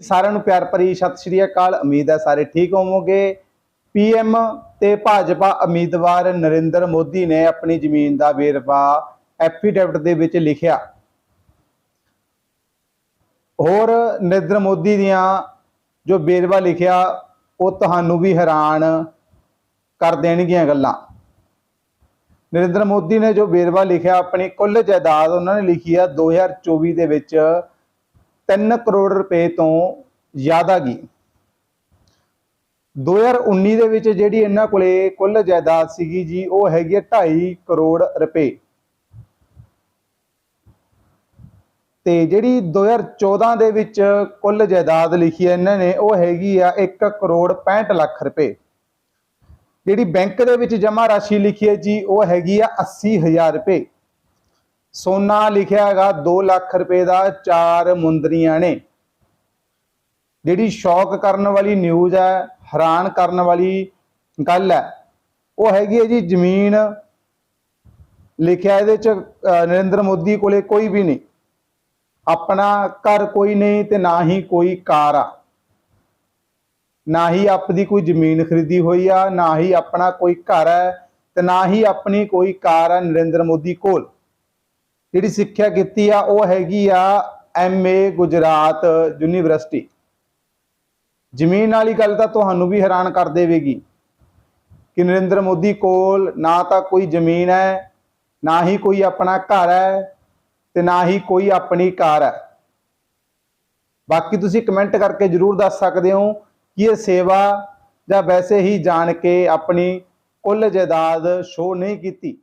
ਸਾਰਿਆਂ ਨੂੰ ਪਿਆਰ ਭਰੀ ਸਤਿ ਸ਼੍ਰੀ ਅਕਾਲ। ਉਮੀਦ ਹੈ ਸਾਰੇ ਠੀਕ ਹੋਵੋਗੇ। ਪੀਐਮ ਤੇ ਭਾਜਪਾ ਉਮੀਦਵਾਰ ਨਰਿੰਦਰ ਮੋਦੀ ਨੇ ਆਪਣੀ ਜ਼ਮੀਨ ਦਾ ਵੇਰਵਾ ਐਫੀਡੇਵਿਟ ਦੇ ਵਿੱਚ ਲਿਖਿਆ। ਹੋਰ ਨਰਿੰਦਰ ਮੋਦੀ ਦੀਆਂ ਜੋ ਵੇਰਵਾ ਲਿਖਿਆ, ਉਹ ਤੁਹਾਨੂੰ ਵੀ ਹੈਰਾਨ ਕਰ ਦੇਣਗੀਆਂ ਗੱਲਾਂ। ਨਰਿੰਦਰ ਮੋਦੀ ਨੇ ਜੋ ਵੇਰਵਾ ਲਿਖਿਆ, ਆਪਣੀ ਕੁੱਲ ਜਾਇਦਾਦ ਉਹਨਾਂ ਨੇ ਲਿਖੀ ਆ 2024 ਦੇ ਵਿੱਚ 3 ਕਰੋੜ ਰੁਪਏ ਤੋਂ ਜ਼ਿਆਦਾ ਗਈ 2019 ਦੇ ਵਿੱਚ ਜਿਹੜੀ ਇਹਨਾਂ ਕੋਲੇ ਕੁੱਲ ਜਾਇਦਾਦ ਸੀਗੀ ਜੀ, ਉਹ ਹੈਗੀ ਹੈ 2.5 ਕਰੋੜ ਰੁਪਏ। ਤੇ ਜਿਹੜੀ 2014 ਦੇ ਵਿੱਚ ਕੁੱਲ ਜਾਇਦਾਦ ਲਿਖੀ ਹੈ ਇਹਨਾਂ ਨੇ, ਉਹ ਹੈਗੀ ਆ 1 ਕਰੋੜ 65 ਲੱਖ ਰੁਪਏ। ਜਿਹੜੀ ਬੈਂਕ ਦੇ ਵਿੱਚ ਜਮ੍ਹਾਂ ਰਾਸ਼ੀ ਲਿਖੀ ਹੈ ਜੀ, ਉਹ ਹੈਗੀ ਆ 80000 ਰੁਪਏ। ਸੋਨਾ ਲਿਖਿਆ ਹੈਗਾ 2 ਲੱਖ ਰੁਪਏ ਦਾ ਚਾਰ ਮੁੰਦਰੀਆਂ ਨੇ। ਜਿਹੜੀ ਸ਼ੌਕ ਕਰਨ ਵਾਲੀ ਨਿਊਜ਼ ਹੈ, ਹੈਰਾਨ ਕਰਨ ਵਾਲੀ ਗੱਲ ਹੈ, ਉਹ ਹੈਗੀ ਹੈ ਜੀ ਜ਼ਮੀਨ ਲਿਖਿਆ ਇਹਦੇ ਚ ਨਰਿੰਦਰ ਮੋਦੀ ਕੋਲੇ ਕੋਈ ਵੀ ਨਹੀਂ। ਆਪਣਾ ਘਰ ਕੋਈ ਨਹੀਂ ਤੇ ਨਾ ਹੀ ਕੋਈ ਕਾਰ ਆ। ਨਾ ਹੀ ਆਪਦੀ ਕੋਈ ਜ਼ਮੀਨ ਖਰੀਦੀ ਹੋਈ ਆ, ਨਾ ਹੀ ਆਪਣਾ ਕੋਈ ਘਰ ਹੈ ਤੇ ਨਾ ਹੀ ਆਪਣੀ ਕੋਈ ਕਾਰ ਆ ਨਰਿੰਦਰ ਮੋਦੀ ਕੋਲ। ਜਿਹੜੀ ਸਿੱਖਿਆ ਕੀਤੀ ਆ, ਉਹ ਹੈਗੀ ਆ ਐਮਏ ਗੁਜਰਾਤ ਯੂਨੀਵਰਸਿਟੀ। ਜ਼ਮੀਨ ਵਾਲੀ ਗੱਲ ਤਾਂ ਤੁਹਾਨੂੰ ਵੀ ਹੈਰਾਨ ਕਰ ਦੇਵੇਗੀ ਕਿ ਨਰਿੰਦਰ ਮੋਦੀ ਕੋਲ ਨਾ ਤਾਂ ਕੋਈ ਜ਼ਮੀਨ ਹੈ, ਨਾ ਹੀ ਕੋਈ ਆਪਣਾ ਘਰ ਹੈ ਤੇ ਨਾ ਹੀ ਕੋਈ ਆਪਣੀ ਕਾਰ ਹੈ। ਬਾਕੀ ਤੁਸੀਂ ਕਮੈਂਟ ਕਰਕੇ ਜਰੂਰ ਦੱਸ ਸਕਦੇ ਹੋ ਕਿ ਇਹ ਸੇਵਾ ਜਾਂ ਵੈਸੇ ਹੀ ਜਾਣ ਕੇ ਆਪਣੀ ਕੁੱਲ ਜਾਇਦਾਦ ਸ਼ੋਅ ਨਹੀਂ ਕੀਤੀ।